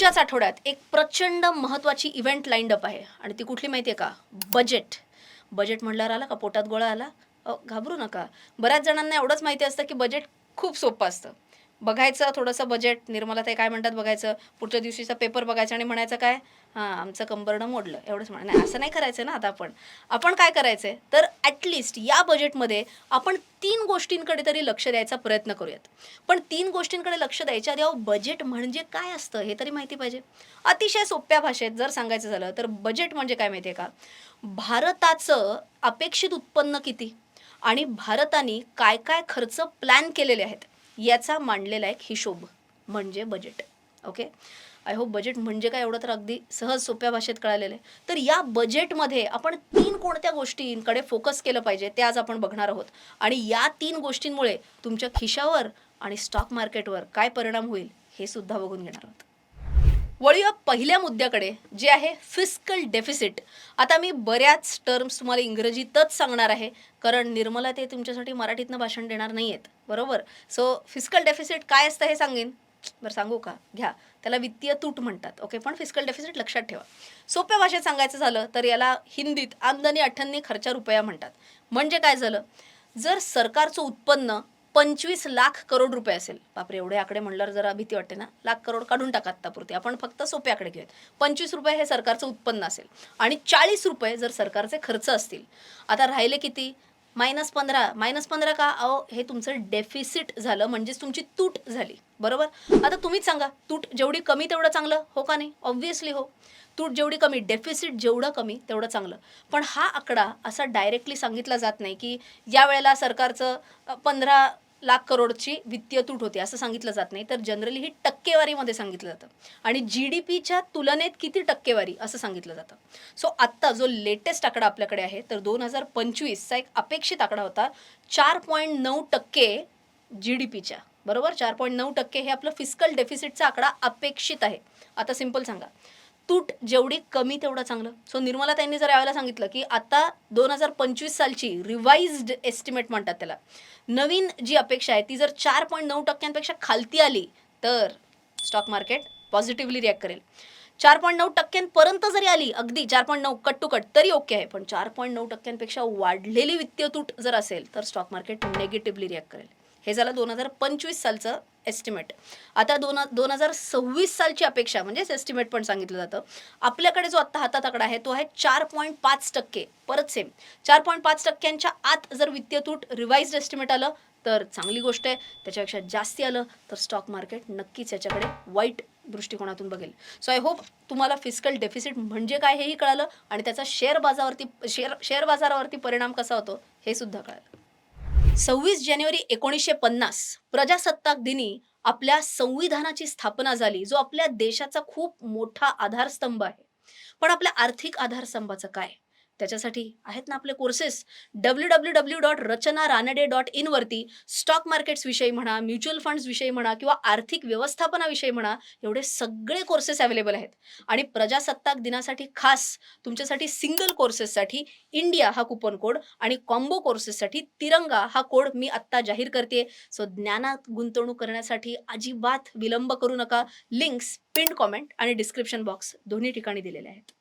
पुढच्याच आठवड्यात एक प्रचंड महत्त्वाची इव्हेंट लाईंड अप आहे. आणि ती कुठली माहिती आहे का? बजेट बजेट म्हटल्यावर आला का? पोटात गोळा आला. घाबरू नका. बऱ्याच जणांना एवढंच माहिती असतं की बजेट खूप सोपं असतं. बघायचं थोडंसं बजेट निर्मला ते काय म्हणतात बघायचं. पुढच्या दिवशीचा पेपर बघायचा आणि म्हणायचं काय? हां आमचं कंबरनं मोडलं. एवढंच म्हणा नाही असं नाही करायचं ना आता आपण. आपण काय करायचं आहे तर ॲटलिस्ट या बजेटमध्ये आपण तीन गोष्टींकडे तरी लक्ष द्यायचा प्रयत्न करूयात. पण तीन गोष्टींकडे लक्ष द्यायच्या आधी अहो बजेट म्हणजे काय असतं हे तरी माहिती पाहिजे. अतिशय सोप्या भाषेत जर सांगायचं झालं तर बजेट म्हणजे काय माहिती आहे का? भारताचं अपेक्षित उत्पन्न किती? आणि भारताने काय काय खर्च प्लॅन केलेले आहेत? याचा मांडलेला एक हिशोब म्हणजे budget okay I hope budget म्हणजे काय एवढं तर अगदी सहज सोप्या भाषेत कळालेलं आहे. तर या बजेटमध्ये आपण तीन कोणत्या गोष्टींकडे फोकस केलं पाहिजे ते आज आपण बघणार आहोत. आणि या तीन गोष्टींमुळे तुमच्या खिशावर आणि स्टॉक मार्केटवर काय परिणाम होईल हे सुद्धा बघून घेणार आहोत. वळूया पहिल्या मुद्द्याकडे जे आहे फिस्कल डेफिसिट आता मी बऱ्याच टर्म्स तुम्हाला इंग्रजीतच सांगणार आहे कारण निर्मला ते तुमच्यासाठी मराठीतनं भाषण देणार नाही आहेत बरोबर? सो फिस्कल डेफिसिट काय असतं हे सांगेन? बरं सांगू का? घ्या. त्याला वित्तीय तूट म्हणतात ओके पण फिस्कल डेफिसिट लक्षात ठेवा. सोप्या भाषेत सांगायचं झालं तर याला हिंदीत आमदनी अठ्ठन्नी खर्चा रुपया म्हणतात. म्हणजे काय झालं? जर सरकारचं उत्पन्न पंचवीस लाख करोड रुपये असेल. बापरे एवढे आकडे म्हणल्यावर जरा भीती वाटते ना. लाख करोड काढून टाका आत्तापुरती आपण फक्त सोपे आकडे घेऊयात. पंचवीस रुपये हे सरकारचं उत्पन्न असेल आणि चाळीस रुपये जर सरकारचे खर्च असतील. आता राहिले किती? मायनस पंधरा मायनस पंधरा का? अहो हे तुमचं डेफिसिट झालं म्हणजेच तुमची तूट झाली. बरोबर? आता तुम्हीच सांगा तूट जेवढी कमी तेवढं चांगलं हो का नाही? ऑब्व्हियसली हो. तूट जेवढी कमी डेफिसिट जेवढं कमी तेवढं चांगलं. पण हा आकडा असा डायरेक्टली सांगितला जात नाही की या वेळेला सरकारचं पंधरा लाख करोडची वित्तीय तूट होती असं सांगितलं जात नाही. तर जनरली ही टक्केवारीमध्ये सांगितलं जातं. आणि जी डी पीच्या तुलनेत किती टक्केवारी असं सांगितलं जातं. सो आत्ता जो लेटेस्ट आकडा आपल्याकडे आहे तर दोन हजार पंचवीसचा एक अपेक्षित आकडा होता चार पॉईंट नऊ टक्के जी डी पीच्या बरोबर? चार पॉईंट नऊ टक्के हे आपलं फिस्कल डेफिसिटचा आकडा अपेक्षित आहे. आता सिंपल सांगा. तूट जेवढी कमी तेवढं चांगलं. सो निर्मला त्यांनी जर यावेळेला सांगितलं की आता दोन हजार पंचवीस सालची रिवाइज्ड एस्टिमेट म्हणतात त्याला. नवीन जी अपेक्षा आहे ती जर चार पॉईंट नऊ टक्क्यांपेक्षा खालती आली तर स्टॉक मार्केट पॉझिटिव्हली रिॲक्ट करेल. चार पॉईंट नऊ टक्क्यांपर्यंत जरी आली अगदी चार पॉईंट नऊ कट टू कट तरी ओके आहे. पण चार पॉईंट नऊ टक्क्यांपेक्षा वाढलेली वित्तीय तूट जर असेल तर स्टॉक मार्केट निगेटिव्हली रिॲक्ट करेल. हे झालं दोन हजार पंचवीस सालचं एस्टिमेट आता दोन दोन हजार सव्वीस सालची अपेक्षा म्हणजेच एस्टिमेट पण सांगितलं जातं. आपल्याकडे जो आत्ता हातात आकडा आहे तो आहे चार पॉईंट पाच टक्के. परत सेम चार पॉईंट पाच टक्क्यांच्या आत जर वित्तीय तूट रिवाइज्ड एस्टिमेट आलं तर चांगली गोष्ट आहे. त्याच्यापेक्षा जास्ती आलं तर स्टॉक मार्केट नक्कीच याच्याकडे वाईट दृष्टिकोनातून बघेल. सो आय होप तुम्हाला फिस्कल डेफिसिट म्हणजे काय हेही कळालं आणि त्याचा शेअर बाजारावरती शेअर शेअर बाजारावरती परिणाम कसा होतो हे सुद्धा कळालं. सव्वीस जानेवारी एकोणीसशे पन्नास प्रजासत्ताक दिनी आपल्या संविधानाची स्थापना झाली जो आपल्या देशाचा खूप मोठा आधारस्तंभ आहे. पण आपल्या आर्थिक आधारस्तंभाचं काय? त्याच्यासाठी आहेत ना आपले courses W W W dot Rachana Ranade dot इनवरती stock markets विषयी म्हणा म्युच्युअल फंड्स विषयी म्हणा किंवा आर्थिक व्यवस्थापनाविषयी म्हणा एवढे सगळे कोर्सेस अवेलेबल आहेत. आणि प्रजासत्ताक दिनासाठी खास तुमच्यासाठी सिंगल कोर्सेससाठी इंडिया हा कुपन कोड आणि कॉम्बो कोर्सेससाठी तिरंगा हा कोड मी आत्ता जाहीर करते सो ज्ञानात गुंतवणूक करण्यासाठी अजिबात विलंब करू नका. लिंक्स पिन कॉमेंट आणि डिस्क्रिप्शन बॉक्स दोन्ही ठिकाणी दिलेले आहेत.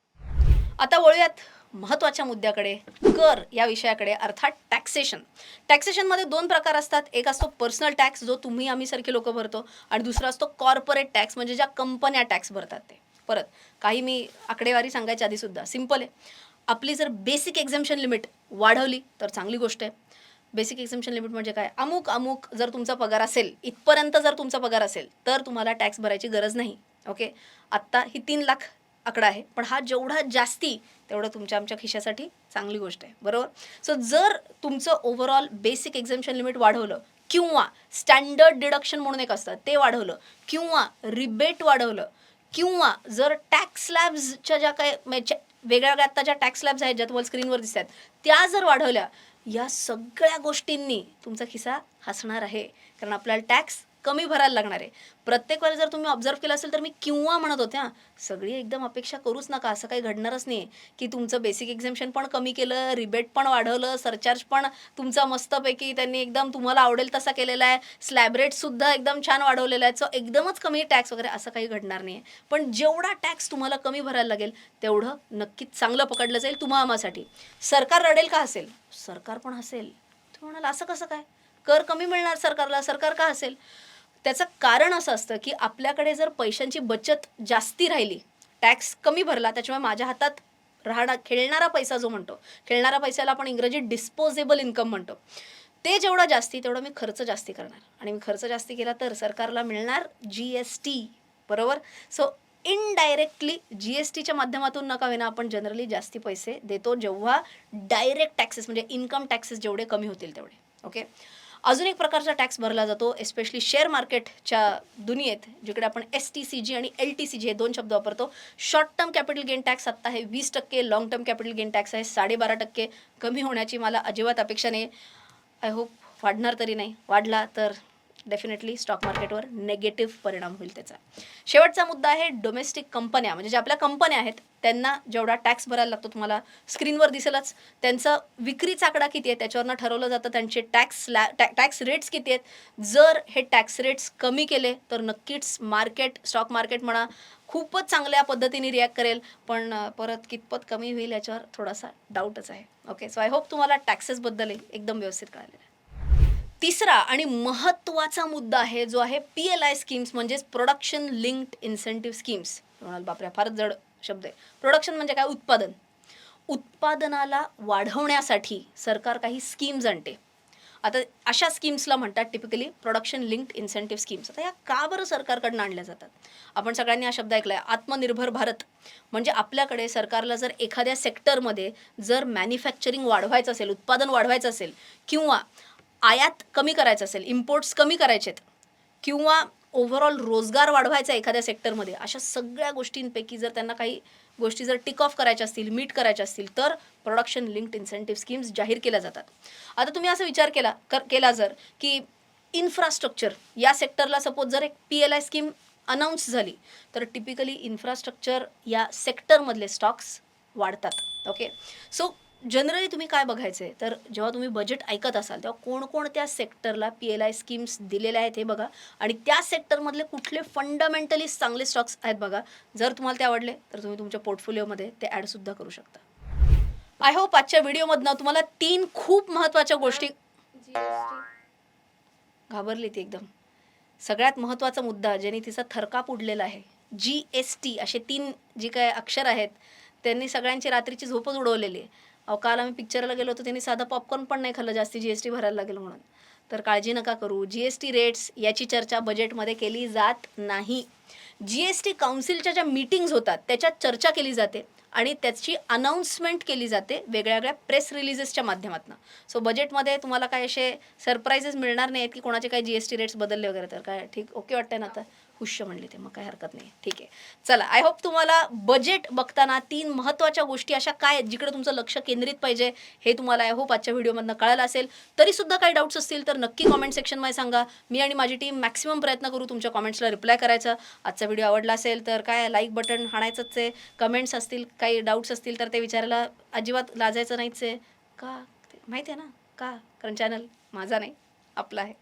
आता वळूयात महत्त्वाच्या मुद्द्याकडे कर या विषयाकडे अर्थात टॅक्सेशन टॅक्सेशनमध्ये दोन प्रकार असतात. एक असतो पर्सनल टॅक्स जो तुम्ही आम्ही सारखे लोक भरतो आणि दुसरा असतो कॉर्पोरेट टॅक्स म्हणजे ज्या कंपन्या टॅक्स भरतात ते. परत काही मी आकडेवारी सांगायच्या आधीसुद्धा सिंपल आहे. आपली जर बेसिक एक्झाम्शन लिमिट वाढवली तर चांगली गोष्ट आहे. बेसिक एक्झाम्शन लिमिट म्हणजे काय? अमुक अमुक जर तुमचा पगार असेल इथपर्यंत जर तुमचा पगार असेल तर तुम्हाला टॅक्स भरायची गरज नाही. ओके आत्ता ही तीन लाख आकडा आहे. पण हा जेवढा जास्ती तेवढं तुमच्या आमच्या खिशासाठी चांगली गोष्ट आहे. बरोबर? सो जर तुमचं ओव्हरऑल बेसिक एक्झाम्शन लिमिट वाढवलं किंवा स्टँडर्ड डिडक्शन म्हणून एक असतं ते वाढवलं किंवा रिबेट वाढवलं किंवा जर टॅक्स स्लॅब्सच्या ज्या काय म्हणजे वेगळ्या वेगळ्या आता ज्या टॅक्स स्लॅब्स आहेत ज्या तुम्हाला स्क्रीनवर दिसत आहेत त्या जर वाढवल्या या सगळ्या गोष्टींनी तुमचा खिसा हसणार आहे. कारण आपल्याला टॅक्स कमी भरायला लागणार आहे. प्रत्येक वेळेला जर तुम्ही ऑब्झर्व केलं असेल तर मी किंवा म्हणत होते सगळी एकदम अपेक्षा करूच नका असं काही घडणारच नाही की तुमचं बेसिक एक्झाम्शन पण कमी केलं रिबेट पण वाढवलं सरचार्ज पण तुमचा मस्तपैकी त्यांनी एकदम तुम्हाला आवडेल तसा केलेला आहे. स्लॅब रेटसुद्धा एकदम छान वाढवलेला आहे. सो एकदमच कमी टॅक्स वगैरे असं काही घडणार नाही आहे पण जेवढा टॅक्स तुम्हाला कमी भरायला लागेल तेवढं नक्कीच चांगलं पकडलं जाईल तुम्हा आम्हासाठी सरकार रडेल का असेल? सरकार पण असेल तुम्ही म्हणाल असं कसं काय? कर कमी मिळणार सरकारला सरकार का असेल त्याचं कारण असं असतं की आपल्याकडे जर पैशांची बचत जास्ती राहिली टॅक्स कमी भरला त्याच्यामुळे माझ्या हातात राहणार खेळणारा पैसा जो म्हणतो खेळणारा पैशाला आपण इंग्रजीत डिस्पोजेबल इन्कम म्हणतो. ते जेवढं जास्ती तेवढं मी खर्च जास्ती करणार. आणि मी खर्च जास्ती केला तर सरकारला मिळणार जी एस टी बरोबर? सो इनडायरेक्टली जी एस टीच्या माध्यमातून नका विना आपण जनरली जास्ती पैसे देतो जेव्हा डायरेक्ट टॅक्सेस म्हणजे इन्कम टॅक्सेस जेवढे कमी होतील तेवढे. ओके अजून एक प्रकारचा टॅक्स भरला जातो एस्पेशली शेअर मार्केटच्या दुनियेत जिकडे आपण एस टी सी जी आणि एल टी सी जी हे दोन शब्द वापरतो. Short term capital gain tax आत्ता आहे वीस टक्के. Long term capital gain tax आहे साडेबारा टक्के. कमी होण्याची मला अजिबात अपेक्षा नाही आय होप वाढणार तरी नाही. वाढला तर डेफिनेटली स्टॉक मार्केटवर नेगेटिव्ह परिणाम होईल त्याचा. शेवटचा मुद्दा आहे डोमेस्टिक कंपन्या म्हणजे ज्या आपल्या कंपन्या आहेत त्यांना जेवढा टॅक्स भरायला लागतो तुम्हाला स्क्रीनवर दिसेलच. त्यांचा विक्रीचा आकडा किती आहे त्याच्यावरनं ठरवलं जातं त्यांचे टॅक्स लॅ टॅक्स रेट्स किती आहेत. जर हे टॅक्स रेट्स कमी केले तर नक्कीच मार्केट स्टॉक मार्केट म्हणा खूपच चांगल्या पद्धतीने रिॲक्ट करेल. पण परत कितपत कमी होईल याच्यावर थोडासा डाऊटच आहे. ओके सो आय होप तुम्हाला टॅक्सेसबद्दल एकदम व्यवस्थित कळालेलं आहे. तिसरा आणि महत्त्वाचा मुद्दा आहे जो आहे पी एल आय स्कीम्स म्हणजेच प्रोडक्शन लिंक्ड इन्सेंटिव्ह स्कीम्स म्हणाल बापऱ्या फारच जड शब्द आहे. प्रोडक्शन म्हणजे काय? उत्पादन. उत्पादनाला वाढवण्यासाठी सरकार काही स्कीम्स आणते. आता अशा स्कीम्सला म्हणतात typically production linked incentive schemes आता या का बरं सरकारकडनं आणल्या जातात? आपण सगळ्यांनी हा शब्द ऐकला आहे आत्मनिर्भर भारत. म्हणजे आपल्याकडे सरकारला जर एखाद्या सेक्टरमध्ये जर मॅन्युफॅक्चरिंग वाढवायचं असेल उत्पादन वाढवायचं असेल किंवा आयात कमी करायचं असेल इम्पोर्ट्स कमी करायचेत किंवा ओव्हरऑल रोजगार वाढवायचा आहे एखाद्या सेक्टरमध्ये अशा सगळ्या गोष्टींपैकी जर त्यांना काही गोष्टी जर टिक ऑफ करायच्या असतील मीट करायच्या असतील तर प्रोडक्शन लिंक्ड इन्सेंटिव्ह स्कीम्स जाहीर केल्या जातात. आता तुम्ही असा विचार केला कर केला जर की इन्फ्रास्ट्रक्चर या सेक्टरला सपोज जर एक P L I scheme announce झाली तर टिपिकली इन्फ्रास्ट्रक्चर या सेक्टरमधले स्टॉक्स वाढतात ओके सो जनरली तुम्ही काय बघायचं आहे तर जेव्हा तुम्ही बजेट ऐकत असाल तेव्हा कोणकोणत्या सेक्टरला पी एल आय स्कीम्स दिलेल्या आहेत हे बघा. आणि त्या सेक्टरमधले कुठले फंडामेंटली चांगले स्टॉक्स आहेत बघा. जर तुम्हाला ते आवडले तर तुम्ही तुमच्या पोर्टफोलिओमध्ये ते ॲडसुद्धा करू शकता. आय होप आजच्या व्हिडिओमधनं तुम्हाला तीन खूप महत्त्वाच्या गोष्टी घाबरली ती एकदम. सगळ्यात महत्त्वाचा मुद्दा ज्याने तिचा थरकाप उडलेला आहे जी एस टी असे तीन जी काय अक्षर आहेत त्यांनी सगळ्यांची रात्रीची झोपच उडवलेली आहे. अहो काल आम्ही पिक्चरला गेलो होतो त्यांनी साधा पॉपकॉर्न पण नाही खाल्लं जास्ती जी एस टी भरायला लागेल म्हणून. तर काळजी नका करू. जी एस टी रेट्स याची चर्चा बजेटमध्ये केली जात नाही. जी एस टी काउन्सिलच्या ज्या मीटिंग्ज होतात त्याच्यात चर्चा केली जाते आणि त्याची अनाऊन्समेंट केली जाते वेगळ्या वेगळ्या प्रेस रिलीजेसच्या माध्यमातून. सो बजेटमध्ये तुम्हाला काय असे सरप्राईजेस मिळणार नाहीत की कोणाचे काय जी एस टी रेट्स बदलले वगैरे तर. काय ठीक? ओके वाटतंय ना आता? हुश्य म्हणले ते मग काय हरकत नाही. ठीक आहे. चला आय होप तुम्हाला बजेट बघताना तीन महत्त्वाच्या गोष्टी अशा काय आहेत जिकडे तुमचं लक्ष केंद्रित पाहिजे हे तुम्हाला आय होप आजच्या व्हिडिओमधनं कळालं असेल. तरी सुद्धा काही डाऊट्स असतील तर नक्की कॉमेंट सेक्शनमध्ये सांगा. मी आणि माझी टीम मॅक्सिमम प्रयत्न करू तुमच्या कॉमेंट्सला रिप्लाय करायचा. आजचा व्हिडिओ आवडला असेल तर काय लाईक बटन हाणायचंच आहे. कमेंट्स असतील काही डाऊट्स असतील तर ते विचारायला अजिबात लाजायचं नाहीच आहे. का? माहिती आहे ना? का? कारण चॅनल माझा नाही आपला आहे.